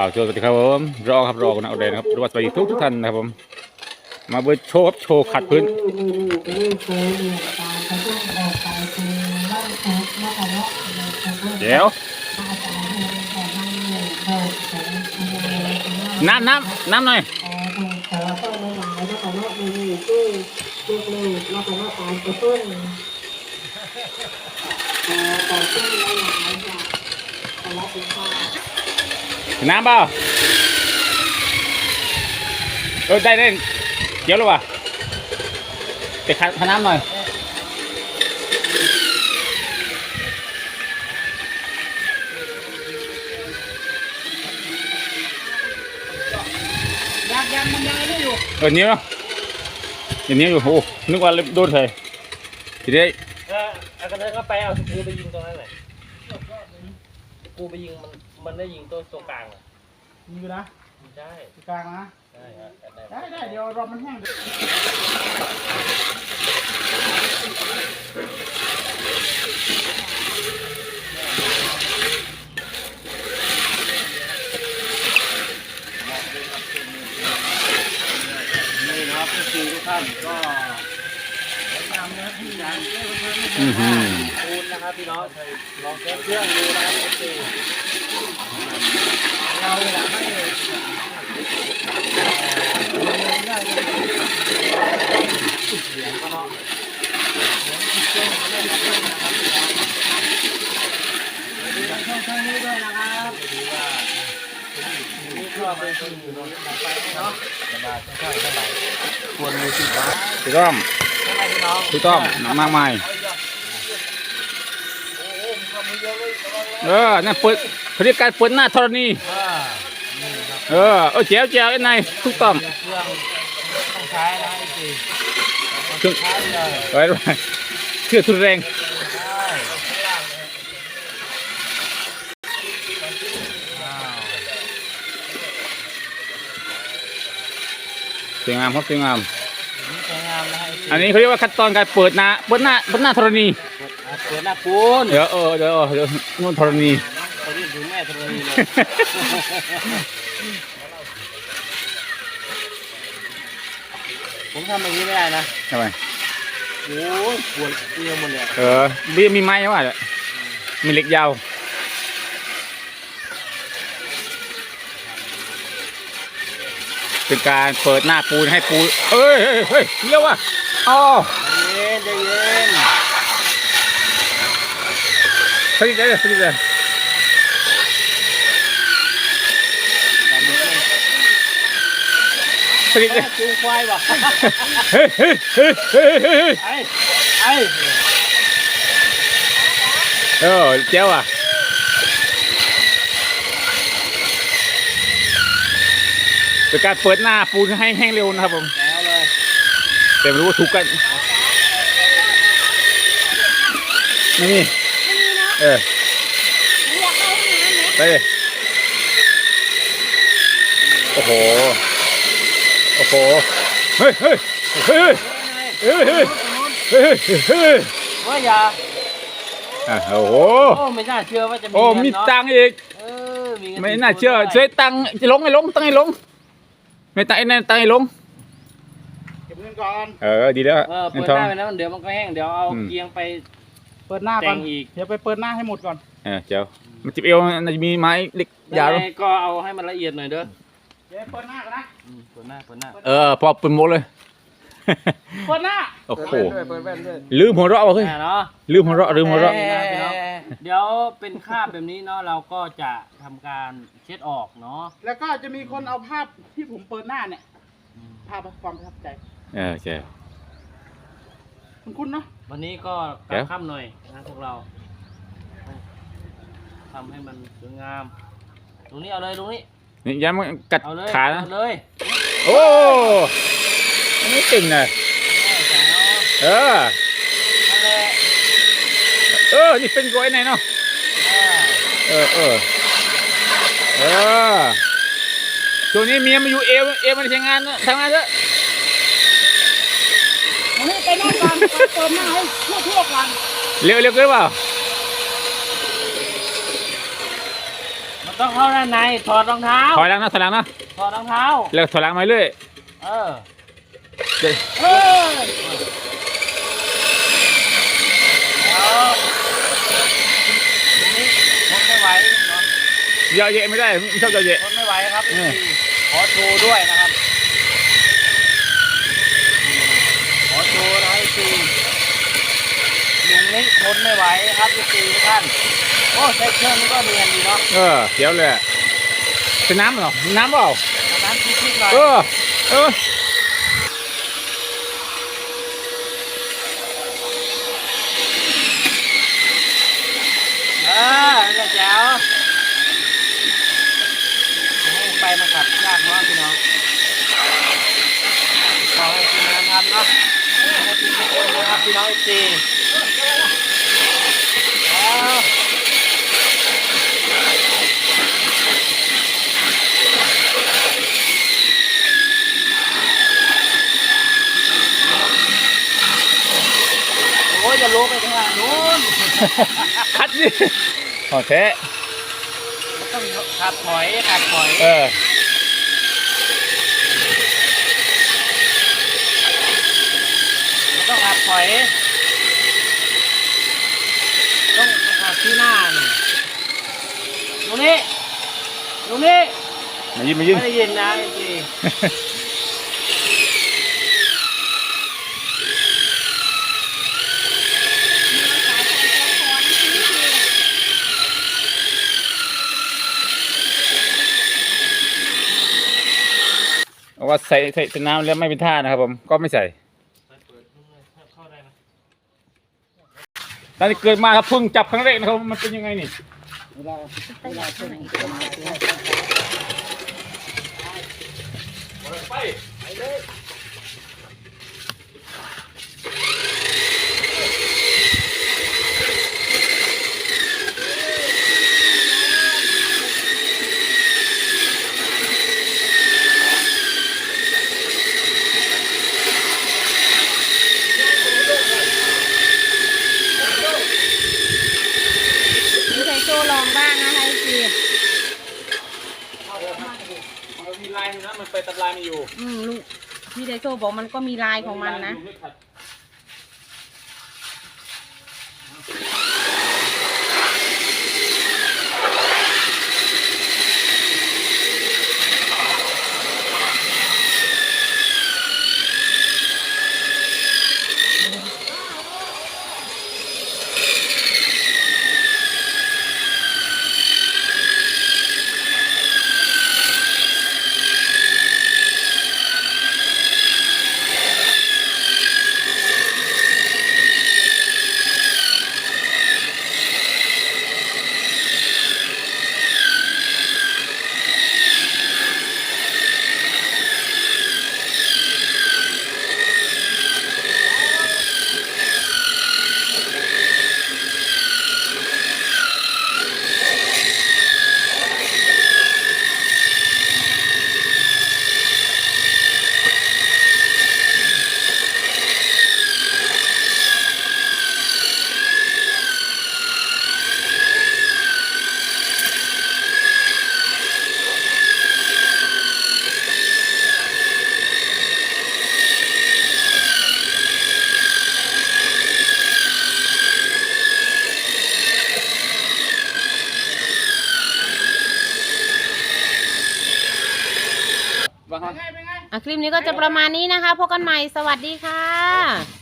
บ่าวโชว์สวัสดีครับผมรอครับรอกันเอาเลยนครับรวัสดีทุกทุกท่านนะครับผม มาเบิร์โชว์ครับโชว์ขัดพื้นเดี๋ยวน้ำน้ำน้ำหน่อย น้ำเปล่าเออได้ได้เดี๋ยวเลยว่ะไปขัดขัดน้ำหน่อยยังยังมันยังไม่อยู่เออเหนี้ยวเนาะอย่างนี้อยู่โอ้นึกว่าโดนใส่ทีนี้เออเอากระเทยก็ไปเอาสกรูไปยิงตรงนั้นเลยสกรูไปยิงมัน มันได้ยิงตัวตรงกลางอะมีอยู่นะใช่ตรงกลางนะ ใช่ครับได้ได้เดี๋ยวรอมันแห้งนี่นะครับทุกทีทุกท่านก็แนะนำนะที่ร้านเพื่อนเพื่อน อือหือ ปูนนะครับพี่น้อง ลองเช็คเครื่องดูนะครับทุกทีเราอยากให้เสียงก็เนาะเสียงเล่นเครื่องนะครับดูทางช่องทางนี้ด้วยนะครับดูว่านี่ก็เป็นคนอยู่ตรงนี้ไปเนาะสบายเท่าไหร่ควรมีสิบาทถูกต้อมพี่น้องถูกต้องมากมาย โอ้โหมีความมือ เออนั่นเปิดเขาเรียกการเปิดหน้าธรณีเออเออแจ๋วแจ๋วไอ้นายถูกต้องเครื่องต้องใช้นะไอ้จีเครื่องใช้เลยไว้ไว้เชื่อทุนแรงสวยงามครับสวยงามนี่สวยงาม อันนี้เขาเรียกว่าขั้นตอนการเปิดหน้าเปิดหน้าเปิดหน้าธรณี เปิดหน้าปูนเดี๋ยวเออเดี๋ยวเดี๋ยวนู่นธรณีไปเรียกถึงแม่ธรณีเลยผมทำแบบนี้ไม่ได้นะทำไมโอ้ยปวดเตียวหมดเลยเออมีมีไม้ไหมวะมีเหล็กยาวเป็นการเปิดหน้าปูนให้ปูนเอ้ยเฮ้ยเฮ้ยเลี้ยวว่ะอ๋อใจเย็นใจเย็น ผลิตเลยผลิตเลยผลิตเลยจูงควายว่ะเฮ้ยเฮ้ยเฮ้ยเฮ้ยเฮ้ยไอ้ไอ้เออเจ้าอะเป็นการเปิดหน้าปูนให้แห้งเร็วนะครับผมแล้วเลย แต่ไม่รู้ว่าถูกกันไม่มี เออไปเลยโอ้โห โอ้โห เฮ้ยเฮ้ยเฮ้ยเฮ้ยเฮ้ยเฮ้ยเฮ้ยว่าอย่าอะโอ้โห โอ้ไม่น่าเชื่อว่าจะมีโอ้ เงินมีเนาะตังค์อีก เออมีเงินไม่น่าเชื่อช่วยตังค์จะลงไอ้ลง ตังค์ไอ้ลง ไม่ตังค์ไอ้นั่นตังค์ไอ้ลง เก็บเงินก่อน เออ ดีแล้วเออเงิเปินดทองหน้าไปนะเดี๋ยวมันก็แห้งเดี๋ยวเอาอืมเกียงไป เปิดหน้าก่อนแต่งอีกเดี๋ยวไปเปิดหน้าให้หมดก่อน เออเจ้ามันจิบเอวน่าจะมีไม้เล็กยาวยังไงก็เอาให้มันละเอียดหน่อยเด้อเดี๋ยวเปิดหน้ากันนะ อืมเปิดหน้าเปิดหน้าเออพอปืนโมเลย เปิดหน้าโอ้โหเปิดแว่นด้วย ลืมหัวเราะว่ะเฮ้ยอ่าเนาะ ลืมหัวเราะลืมหัวเราะเอ้ยเดี๋ยวเป็นคราบแบบนี้เนาะเราก็จะทำการเช็ดออกเนาะแล้วก็จะมีคนเอาภาพที่ผมเปิดหน้าเนี่ย ภาพความประทับใจ เออใช่ คุณคุณเนาะวันนี้ก็กเดี๋ลัยบวค่ำหน่อยนะพวกเราทำให้มันสวยงามตรงนี้เอาเลยตรงนี้นี่ย้ำมันกัดเอาเลยขานะเอาเลยโอ้อันนี้ติ่งเลยแม่จ๋าเออเอาเลยเออนี่เป็นก้อยไหนเนาะอ่าเออเออเออช่วงนี้เมียมาอยู่เอวเอวมันใช้งานนะทำงานเถอะ วันนี้ไป นั่งก่อนไปเปิดหน้าให้ทั่วทั่วๆก่อนเร็วเร็วเกินเปล่ามต้องเข้าด้านในถอดรองเท้าถอยหลังนะถอยหลังนะถอดรองเท้า แล้วถอยหลังมาเรื่อยเออเดี๋ยวเฮ้ยแล้วทีนี้ทนไม่ไหวเนาะเยอะแยะไม่ได้ไม่ชอบเยอะแยะทนไม่ไหวครับอืมขอโชว์ด้วยนะครับขอโชว์นะไอ้ซีลุง นี้ทนไม่ไหวครับพี่ซีทุกท่านโอ้ใช้เครื่องนี้ก็เนียนดีเนาะเออเดี๋ยวเลยเป็นน้ำเหรอน้ำเปล่าเอาน้ำชิดๆหน่อยเออเออเออนี่แจ๋วให้ไปมาขับยากเนาะพี่น้องขอให้ทีมงานทำเนาะให้ทีมงานทำนะครับพี่น้องเอฟซีแล้ว โอ้ยอย่าลงไปทางนู้น คัดดิโอเคมันต้องขับถอยขับถอย เออมันต้องขับถอย ต้องขับที่หน้านี่ตรงนี้ตรงนี้มายินมายินไม่ได้ยินนะจริง ว่าใส่ใส่น้ำแล้วไม่เป็นท่านะครับผมก็ไม่ใส่ตอนที่เกิดมาครับเพิ่งจับครั้งแรกนะครับมันเป็นยังไงนี่พี่ไทโซลองบ้างนะคะไอซี มีลายนะมันไป ตัดลายมีอยู่ อืมลูกพี่ไทโซบอกมันก็มีลายของมันนะบ้างครับเป็นไงเลิปนี้ก็จะประมาณนี้นะคะพบกันใหม่สวัสดีค่ะ